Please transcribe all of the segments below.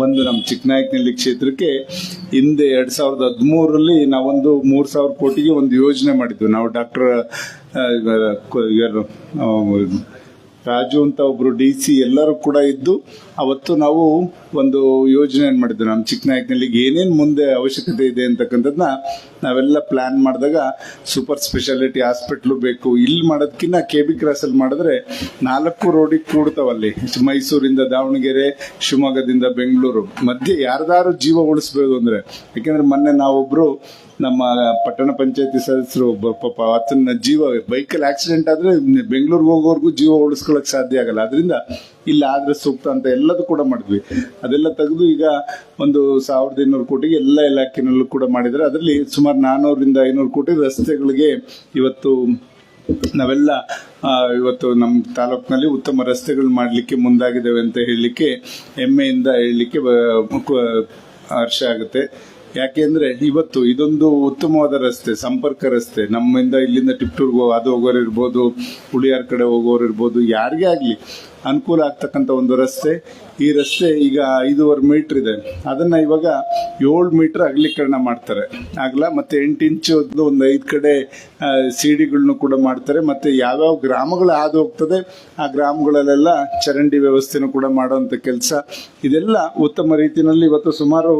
ಒಂದು ನಮ್ಮ ಚಿಕ್ಕನಾಯಕನಹಳ್ಳಿ ಕ್ಷೇತ್ರಕ್ಕೆ ಹಿಂದೆ ಎರಡ್ ಸಾವಿರದ ಹದಿಮೂರರಲ್ಲಿ ನಾವೊಂದು ಮೂರ್ ಸಾವಿರ ಕೋಟಿಗೆ ಒಂದು ಯೋಜನೆ ಮಾಡಿದ್ವಿ. ನಾವು ಡಾಕ್ಟರ್ ರಾಜು ಅಂತ ಒಬ್ರು ಡಿ ಸಿ ಎಲ್ಲರೂ ಕೂಡ ಇದ್ದು, ಅವತ್ತು ನಾವು ಒಂದು ಯೋಜನೆ ಮಾಡಿದ್ವಿ ನಮ್ಮ ಚಿಕ್ಕನಾಯಕನಲ್ಲಿ ಏನೇನು ಮುಂದೆ ಅವಶ್ಯಕತೆ ಇದೆ ಅಂತಕ್ಕಂಥದ್ದನ್ನ ನಾವೆಲ್ಲ ಪ್ಲಾನ್ ಮಾಡಿದಾಗ ಸೂಪರ್ ಸ್ಪೆಷಾಲಿಟಿ ಹಾಸ್ಪಿಟ್ಲು ಬೇಕು. ಇಲ್ಲಿ ಮಾಡೋದಕ್ಕಿಂತ ಕೆ ಬಿ ಕ್ರಾಸಲ್ಲಿ ಮಾಡಿದ್ರೆ ನಾಲ್ಕು ರೋಡಿಗೆ ಕೂಡ್ತಾವಲ್ಲಿ ಮೈಸೂರಿಂದ ದಾವಣಗೆರೆ, ಶಿವಮೊಗ್ಗದಿಂದ ಬೆಂಗಳೂರು. ಮಧ್ಯೆ ಯಾರ್ದಾರು ಜೀವ ಉಳಿಸ್ಬೋದು ಅಂದ್ರೆ, ಯಾಕೆಂದ್ರೆ ಮೊನ್ನೆ ನಾವೊಬ್ರು ನಮ್ಮ ಪಟ್ಟಣ ಪಂಚಾಯತಿ ಸದಸ್ಯರು ಪಾಪ ಆತನ ಜೀವ ಬೈಕಲ್ಲಿ ಆಕ್ಸಿಡೆಂಟ್ ಆದ್ರೆ ಬೆಂಗಳೂರಿಗೆ ಹೋಗೋವರೆಗೂ ಜೀವ ಉಳಿಸ್ಕೊಳಕ್ ಸಾಧ್ಯ ಆಗಲ್ಲ. ಅದರಿಂದ ಇಲ್ಲ ಆದ್ರೆ ಸೂಕ್ತ ಅಂತ ಎಲ್ಲದೂ ಕೂಡ ಮಾಡಿದ್ವಿ. ಅದೆಲ್ಲ ತೆಗೆದು ಈಗ ಒಂದು ಸಾವಿರದ ಇನ್ನೂರು ಕೋಟಿಗೆ ಎಲ್ಲ ಇಲಾಖೆನಲ್ಲೂ ಕೂಡ ಮಾಡಿದ್ರೆ ಅದರಲ್ಲಿ ಸುಮಾರು ನಾನೂರರಿಂದ ಐನೂರು ಕೋಟಿ ರಸ್ತೆಗಳಿಗೆ ಇವತ್ತು ನಾವೆಲ್ಲ ಇವತ್ತು ನಮ್ಮ ತಾಲೂಕಿನಲ್ಲಿ ಉತ್ತಮ ರಸ್ತೆಗಳು ಮಾಡಲಿಕ್ಕೆ ಮುಂದಾಗಿದ್ದೇವೆ ಅಂತ ಹೇಳಲಿಕ್ಕೆ, ಹೆಮ್ಮೆಯಿಂದ ಹೇಳಲಿಕ್ಕೆ ಹರ್ಷ ಆಗುತ್ತೆ. ಯಾಕೆಂದ್ರೆ ಇವತ್ತು ಇದೊಂದು ಉತ್ತಮವಾದ ರಸ್ತೆ, ಸಂಪರ್ಕ ರಸ್ತೆ. ನಮ್ಮಿಂದ ಇಲ್ಲಿಂದ ಟಿಪ್ಟೂರ್ಗೆ ಅದು ಹೋಗೋರು ಇರ್ಬೋದು ಹುಳಿಯಾರ್ ಕಡೆ ಹೋಗೋರು ಇರ್ಬೋದು ಯಾರಿಗೇ ಆಗ್ಲಿ ಅನುಕೂಲ ಆಗ್ತಕ್ಕಂಥ ಒಂದು ರಸ್ತೆ. ಈ ರಸ್ತೆ ಈಗ ಐದೂವರೆ ಮೀಟರ್ ಇದೆ. ಅದನ್ನ ಇವಾಗ ಏಳು ಮೀಟರ್ ಅಗಲೀಕರಣ ಮಾಡ್ತಾರೆ. ಆಗಲ ಮತ್ತೆ ಎಂಟು ಇಂಚು ಒಂದು ಐದು ಕಡೆ ಸಿಡಿಗಳನ್ನು ಕೂಡ ಮಾಡ್ತಾರೆ. ಮತ್ತೆ ಯಾವ್ಯಾವ ಗ್ರಾಮಗಳು ಹಾದು ಹೋಗ್ತದೆ, ಆ ಗ್ರಾಮಗಳಲ್ಲೆಲ್ಲ ಚರಂಡಿ ವ್ಯವಸ್ಥೆನೂ ಕೂಡ ಮಾಡುವಂತ ಕೆಲಸ. ಇದೆಲ್ಲ ಉತ್ತಮ ರೀತಿಯಲ್ಲಿ ಇವತ್ತು ಸುಮಾರು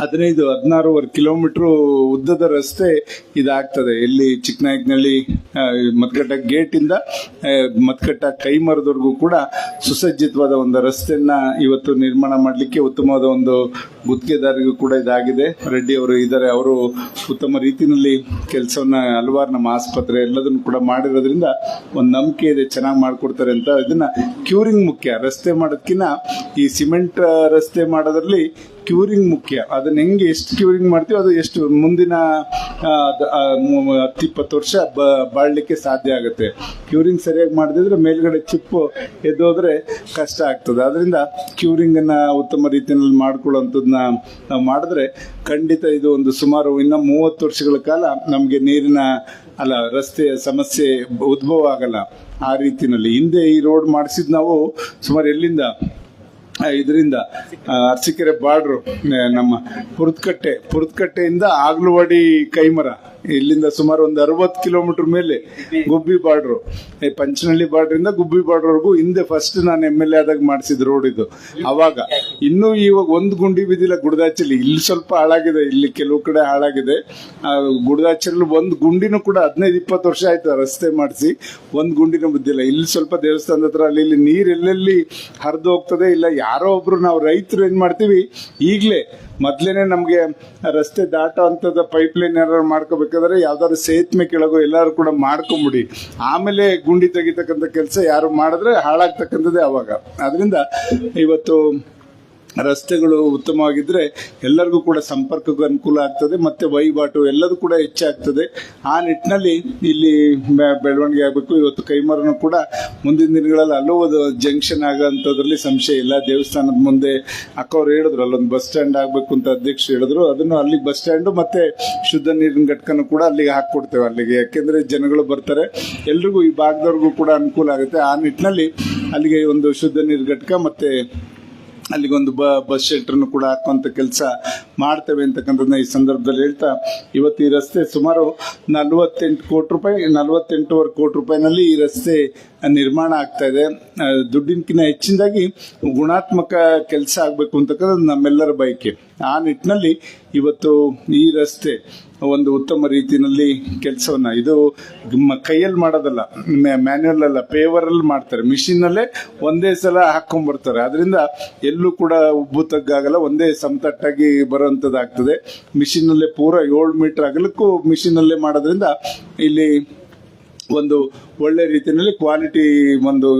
ಹದಿನೈದು, ಹದಿನಾರೂವರೆ ಕಿಲೋಮೀಟರ್ ಉದ್ದದ ರಸ್ತೆ ಇದಾಗ್ತದೆ. ಇಲ್ಲಿ ಚಿಕ್ಕನಾಯಕನಹಳ್ಳಿ ಮತ್ಕಟ್ಟ ಗೇಟಿಂದ ಮತ್ಕಟ್ಟ ಕೈಮರದವರೆಗೂ ಕೂಡ ಸುಸಜ್ಜಿತವಾದ ಒಂದು ರಸ್ತೆಯನ್ನ ಇವತ್ತು ನಿರ್ಮಾಣ ಮಾಡಲಿಕ್ಕೆ ಉತ್ತಮವಾದ ಒಂದು ಗುತ್ತಿಗೆದಾರರಿಗೂ ಕೂಡ ಇದಾಗಿದೆ. ರೆಡ್ಡಿ ಅವರು ಇದ್ದಾರೆ. ಅವರು ಉತ್ತಮ ರೀತಿಯಲ್ಲಿ ಕೆಲಸವನ್ನ, ಹಲವಾರು ನಮ್ಮ ಆಸ್ಪತ್ರೆ ಎಲ್ಲದನ್ನು ಕೂಡ ಮಾಡಿರೋದ್ರಿಂದ ಒಂದು ನಂಬಿಕೆ ಇದೆ, ಚೆನ್ನಾಗಿ ಮಾಡಿಕೊಡ್ತಾರೆ ಅಂತ. ಇದನ್ನ ಕ್ಯೂರಿಂಗ್ ಮುಖ್ಯ. ರಸ್ತೆ ಮಾಡೋದಕ್ಕಿಂತ ಈ ಸಿಮೆಂಟ್ ರಸ್ತೆ ಮಾಡೋದ್ರಲ್ಲಿ ಕ್ಯೂರಿಂಗ್ ಮುಖ್ಯ. ಅದನ್ನ ಹೆಂಗೆ ಎಷ್ಟು ಕ್ಯೂರಿಂಗ್ ಮಾಡ್ತೀವಿ ಅದು ಎಷ್ಟು ಮುಂದಿನ ಆ, ದ- ಆ, ಮು- ಹತ್ತು ಇಪ್ಪತ್ತು ವರ್ಷ ಬಾಳ್ಲಿಕ್ಕೆ ಸಾಧ್ಯ ಆಗುತ್ತೆ. ಕ್ಯೂರಿಂಗ್ ಸರಿಯಾಗಿ ಮಾಡದಿದ್ರೆ ಮೇಲ್ಗಡೆ ಚಿಪ್ಪು ಎದ್ದೋದ್ರೆ ಕಷ್ಟ ಆಗ್ತದೆ. ಅದರಿಂದ ಕ್ಯೂರಿಂಗ್ ಅನ್ನ ಉತ್ತಮ ರೀತಿಯಲ್ಲಿ ಮಾಡ್ಕೊಳ್ಳುವಂಥದ್ದನ್ನ ನಾವು ಮಾಡಿದ್ರೆ ಖಂಡಿತ ಇದು ಒಂದು ಸುಮಾರು ಇನ್ನ ಮೂವತ್ತು ವರ್ಷಗಳ ಕಾಲ ನಮಗೆ ನೀರಿನ ಅಲ್ಲ ರಸ್ತೆಯ ಸಮಸ್ಯೆ ಉದ್ಭವ ಆಗಲ್ಲ. ಆ ರೀತಿನಲ್ಲಿ ಹಿಂದೆ ಈ ರೋಡ್ ಮಾಡಿಸಿದ್ ನಾವು ಸುಮಾರು ಎಲ್ಲಿಂದ ಇದರಿಂದ ಅರಸೀಕೆರೆ ಬಾರ್ಡ್ರು ನಮ್ಮ ಪುರತ್ಕಟ್ಟೆ ಪುರತ್ಕಟ್ಟೆಯಿಂದ ಆಗ್ಲವಾಡಿ ಕೈಮರ ಇಲ್ಲಿಂದ ಸುಮಾರು ಒಂದು ಅರವತ್ತು ಕಿಲೋಮೀಟರ್ ಮೇಲೆ ಗುಬ್ಬಿ ಬಾರ್ಡ್ರು. ಪಂಚನಹಳ್ಳಿ ಬಾರ್ಡ್ರಿಂದ ಗುಬ್ಬಿ ಬಾರ್ಡ್ರ್ವರೆಗೂ ಹಿಂದೆ ಫಸ್ಟ್ ನಾನು ಎಂ ಎಲ್ ಎ ಆದಾಗ ಮಾಡಿಸಿದ ರೋಡ್ ಇದು. ಅವಾಗ ಇನ್ನೂ ಇವಾಗ ಒಂದು ಗುಂಡಿ ಬಿದ್ದಿಲ್ಲ ಗುಡದಾಚಲ್ಲಿ ಇಲ್ಲಿ ಸ್ವಲ್ಪ ಹಾಳಾಗಿದೆ ಇಲ್ಲಿ ಕೆಲವು ಕಡೆ ಹಾಳಾಗಿದೆ. ಆ, ಗುಡದಾಚಲಿ ಒಂದು ಗುಂಡಿನೂ ಕೂಡ ಹದಿನೈದು ಇಪ್ಪತ್ತು ವರ್ಷ ಆಯ್ತು ರಸ್ತೆ ಮಾಡಿಸಿ ಒಂದು ಗುಂಡಿನೂ ಬಿದ್ದಿಲ್ಲ. ಇಲ್ಲಿ ಸ್ವಲ್ಪ ದೇವಸ್ಥಾನದ ಹತ್ರ ಅಲ್ಲಿ ಇಲ್ಲಿ ನೀರು ಎಲ್ಲೆಲ್ಲಿ ಹರಿದು ಹೋಗ್ತದೆ ಇಲ್ಲ ಯಾರೋ ಒಬ್ರು ನಾವು ರೈತರು ಏನ್ ಮಾಡ್ತೀವಿ ಈಗಲೇ ಮೊದ್ಲೇನೆ ನಮಗೆ ರಸ್ತೆ ದಾಟೋ ಅಂತದ ಪೈಪ್ ಲೈನ್ ಏನಾರು ಮಾಡ್ಕೋಬೇಕಾದ್ರೆ ಯಾವ್ದಾದ್ರು ಸೇತುವೆ ಕೆಳಗೋ ಎಲ್ಲರೂ ಕೂಡ ಮಾಡ್ಕೊಂಬಿಡಿ. ಆಮೇಲೆ ಗುಂಡಿ ತೆಗಿತಕ್ಕಂಥ ಕೆಲಸ ಯಾರು ಮಾಡಿದ್ರೆ ಹಾಳಾಗ್ತಕ್ಕಂಥದ್ದೇ ಅವಾಗ. ಅದರಿಂದ ಇವತ್ತು ರಸ್ತೆಗಳು ಉತ್ತಮವಾಗಿದ್ದರೆ ಎಲ್ಲರಿಗೂ ಕೂಡ ಸಂಪರ್ಕಕ್ಕೂ ಅನುಕೂಲ ಆಗ್ತದೆ, ಮತ್ತು ವಹಿವಾಟು ಎಲ್ಲದೂ ಕೂಡ ಹೆಚ್ಚಾಗ್ತದೆ. ಆ ನಿಟ್ಟಿನಲ್ಲಿ ಇಲ್ಲಿ ಬೆಳವಣಿಗೆ ಆಗಬೇಕು. ಇವತ್ತು ಕೈಮರನು ಕೂಡ ಮುಂದಿನ ದಿನಗಳಲ್ಲಿ ಅಲ್ಲೂ ಜಂಕ್ಷನ್ ಆಗೋಂಥದ್ರಲ್ಲಿ ಸಂಶಯ ಇಲ್ಲ. ದೇವಸ್ಥಾನದ ಮುಂದೆ ಅಕ್ಕವ್ರು ಹೇಳಿದ್ರು, ಅಲ್ಲೊಂದು ಬಸ್ ಸ್ಟ್ಯಾಂಡ್ ಆಗಬೇಕು ಅಂತ ಅಧ್ಯಕ್ಷರು ಹೇಳಿದ್ರು. ಅದನ್ನು ಅಲ್ಲಿಗೆ ಬಸ್ ಸ್ಟ್ಯಾಂಡು ಮತ್ತು ಶುದ್ಧ ನೀರಿನ ಘಟಕನೂ ಕೂಡ ಅಲ್ಲಿಗೆ ಹಾಕ್ಕೊಡ್ತೇವೆ ಅಲ್ಲಿಗೆ. ಯಾಕೆಂದರೆ ಜನಗಳು ಬರ್ತಾರೆ, ಎಲ್ರಿಗೂ ಈ ಭಾಗದವ್ರಿಗೂ ಕೂಡ ಅನುಕೂಲ ಆಗುತ್ತೆ. ಆ ನಿಟ್ಟಿನಲ್ಲಿ ಅಲ್ಲಿಗೆ ಒಂದು ಶುದ್ಧ ನೀರು ಘಟಕ ಮತ್ತೆ ಅಲ್ಲಿಗೊಂದು ಬ, ಬಸ್ ಶೆಲ್ಟರ್ನು ಕೂಡ ಹಾಕುವಂತ ಕೆಲಸ ಮಾಡ್ತೇವೆ ಅಂತಕ್ಕಂಥದ್ದನ್ನ ಈ ಸಂದರ್ಭದಲ್ಲಿ ಹೇಳ್ತಾ, ಇವತ್ತು ಈ ರಸ್ತೆ ಸುಮಾರು ನಲವತ್ತೆಂಟು ಕೋಟಿ ರೂಪಾಯಿ, ನಲವತ್ತೆಂಟೂವರೆ ಕೋಟಿ ರೂಪಾಯಿನಲ್ಲಿ ಈ ರಸ್ತೆ ನಿರ್ಮಾಣ ಆಗ್ತಾ ಇದೆ. ದುಡ್ಡಿನಕಿನ್ನ ಹೆಚ್ಚಿನದಾಗಿ ಗುಣಾತ್ಮಕ ಕೆಲಸ ಆಗಬೇಕು ಅಂತಕ್ಕಂಥದ್ದು ನಮ್ಮೆಲ್ಲರ ಬಯಕೆ. ಆ ನಿಟ್ಟಿನಲ್ಲಿ ಇವತ್ತು ಈ ರಸ್ತೆ ಒಂದು ಉತ್ತಮ ರೀತಿಯಲ್ಲಿ ಕೆಲಸವನ್ನ. ಇದು ಕೈಯಲ್ಲಿ ಮಾಡೋದಲ್ಲ ಮ್ಯಾನ್ಯಲ್ ಅಲ್ಲ ಪೇವರ್ ಅಲ್ಲಿ ಮಾಡ್ತಾರೆ. ಮಿಷಿನ್ ಅಲ್ಲೇ ಒಂದೇ ಸಲ ಹಾಕೊಂಡ್ಬರ್ತಾರೆ ಅದರಿಂದ ಎಲ್ಲೂ ಕೂಡ ಉಬ್ಬು ತಗ್ಗಾಗಲ್ಲ, ಒಂದೇ ಸಮತಟ್ಟಾಗಿ ಬರುವಂತದ್ದಾಗ್ತದೆ. ಮಿಷಿನ್ ಅಲ್ಲೇ ಪೂರ ಏಳು ಮೀಟರ್ ಅಗಲಕ್ಕೂ ಮಿಷಿನಲ್ಲೇ ಮಾಡೋದ್ರಿಂದ ಇಲ್ಲಿ ಒಂದು ಒಳ್ಳೆ ರೀತಿಯಲ್ಲಿ ಕ್ವಾಲಿಟಿ ಒಂದು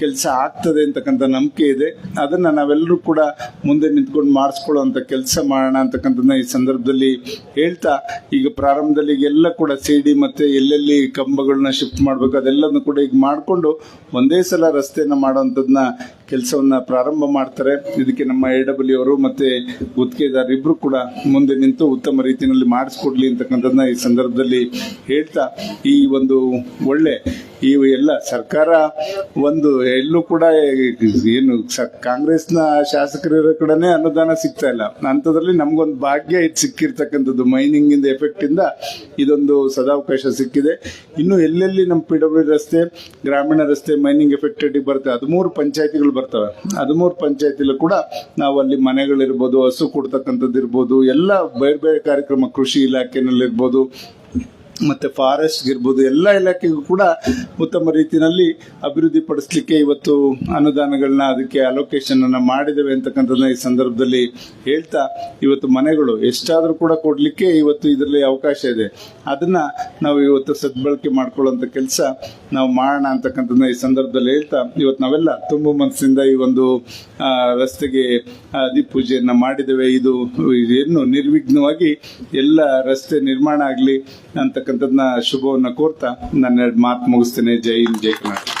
ಕೆಲಸ ಆಗ್ತದೆ ಅಂತಕ್ಕಂಥ ನಂಬಿಕೆ ಇದೆ. ಅದನ್ನು ನಾವೆಲ್ಲರೂ ಕೂಡ ಮುಂದೆ ನಿಂತ್ಕೊಂಡು ಮಾಡಿಸ್ಕೊಳ್ಳೋವಂಥ ಕೆಲಸ ಮಾಡೋಣ ಅಂತಕ್ಕಂಥದ್ದನ್ನ ಈ ಸಂದರ್ಭದಲ್ಲಿ ಹೇಳ್ತಾ, ಈಗ ಪ್ರಾರಂಭದಲ್ಲಿ ಎಲ್ಲ ಕೂಡ ಸಿಡಿ ಮತ್ತು ಎಲ್ಲೆಲ್ಲಿ ಕಂಬಗಳನ್ನ ಶಿಫ್ಟ್ ಮಾಡಬೇಕು ಅದೆಲ್ಲದನ್ನು ಕೂಡ ಈಗ ಮಾಡಿಕೊಂಡು ಒಂದೇ ಸಲ ರಸ್ತೆಯನ್ನ ಮಾಡೋವಂಥದ್ದನ್ನ ಕೆಲಸವನ್ನ ಪ್ರಾರಂಭ ಮಾಡ್ತಾರೆ. ಇದಕ್ಕೆ ನಮ್ಮ ಎ ಡಬ್ಲ್ಯೂ ಅವರು ಮತ್ತೆ ಗುತ್ತಿಗೆದಾರ ಇಬ್ರು ಕೂಡ ಮುಂದೆ ನಿಂತು ಉತ್ತಮ ರೀತಿಯಲ್ಲಿ ಮಾಡಿಸ್ಕೊಡ್ಲಿ ಅಂತಕ್ಕಂಥದ್ದನ್ನ ಈ ಸಂದರ್ಭದಲ್ಲಿ ಹೇಳ್ತಾ, ಈ ಒಂದು ಒಳ್ಳೆ ಇವು ಎಲ್ಲ ಸರ್ಕಾರ ಒಂದು ಎಲ್ಲೂ ಕೂಡ ಏನು ಕಾಂಗ್ರೆಸ್ನ ಶಾಸಕರಿರೋ ಕೂಡನೇ ಅನುದಾನ ಸಿಗ್ತಾ ಇಲ್ಲ. ಅಂಥದ್ರಲ್ಲಿ ನಮ್ಗೊಂದು ಭಾಗ್ಯ ಇದು ಸಿಕ್ಕಿರ್ತಕ್ಕಂಥದ್ದು. ಮೈನಿಂಗ್ ಇಂದ ಎಫೆಕ್ಟ್ ಇಂದ ಇದೊಂದು ಸದಾವಕಾಶ ಸಿಕ್ಕಿದೆ. ಇನ್ನು ಎಲ್ಲೆಲ್ಲಿ ನಮ್ಮ ಪಿ ಡಬ್ಲ್ಯೂ ರಸ್ತೆ, ಗ್ರಾಮೀಣ ರಸ್ತೆ ಮೈನಿಂಗ್ ಎಫೆಕ್ಟೆಡ್ ಬರ್ತವೆ, ಹದಿಮೂರು ಪಂಚಾಯತಿಗಳು ಬರ್ತವೆ. ಹದಿಮೂರು ಪಂಚಾಯತಿಲು ಕೂಡ ನಾವು ಅಲ್ಲಿ ಮನೆಗಳಿರ್ಬೋದು, ಹಸು ಕೊಡ್ತಕ್ಕಂಥದ್ದು ಇರ್ಬೋದು ಎಲ್ಲ ಬೇರೆ ಬೇರೆ ಕಾರ್ಯಕ್ರಮ ಕೃಷಿ ಇಲಾಖೆನಲ್ಲಿ ಇರ್ಬೋದು ಮತ್ತೆ ಫಾರೆಸ್ಟ್ ಇರ್ಬೋದು ಎಲ್ಲ ಇಲಾಖೆಗೂ ಕೂಡ ಉತ್ತಮ ರೀತಿಯಲ್ಲಿ ಅಭಿವೃದ್ಧಿ ಪಡಿಸ್ಲಿಕ್ಕೆ ಇವತ್ತು ಅನುದಾನಗಳನ್ನ ಅದಕ್ಕೆ ಅಲೋಕೇಶನ್ ಅನ್ನ ಮಾಡಿದ್ದೇವೆ ಅಂತಕ್ಕಂಥದ್ದನ್ನ ಈ ಸಂದರ್ಭದಲ್ಲಿ ಹೇಳ್ತಾ ಇವತ್ತು ಮನೆಗಳು ಎಷ್ಟಾದರೂ ಕೂಡ ಕೊಡ್ಲಿಕ್ಕೆ ಇವತ್ತು ಇದರಲ್ಲಿ ಅವಕಾಶ ಇದೆ. ಅದನ್ನ ನಾವು ಇವತ್ತು ಸದ್ಬಳಕೆ ಮಾಡ್ಕೊಳ್ಳುವಂತ ಕೆಲಸ ನಾವು ಮಾಡೋಣ ಅಂತಕ್ಕಂಥದ್ದನ್ನ ಈ ಸಂದರ್ಭದಲ್ಲಿ ಹೇಳ್ತಾ ಇವತ್ತು ನಾವೆಲ್ಲ ತುಂಬ ಮನಸ್ಸಿಂದ ಈ ಒಂದು ರಸ್ತೆಗೆ ಪೂಜೆಯನ್ನ ಮಾಡಿದ್ದೇವೆ. ಇದು ಏನು ನಿರ್ವಿಘ್ನವಾಗಿ ಎಲ್ಲ ರಸ್ತೆ ನಿರ್ಮಾಣ ಆಗಲಿ ಅಂತಕ್ಕಂಥದ್ದನ್ನ ಶುಭವನ್ನ ಕೋರ್ತಾ ನನ್ನ ಎರಡು ಮಾತು ಮುಗಿಸ್ತೇನೆ. ಜೈ ಹಿಂದ್ ಜೈ ಕರ್ನಾಟಕ.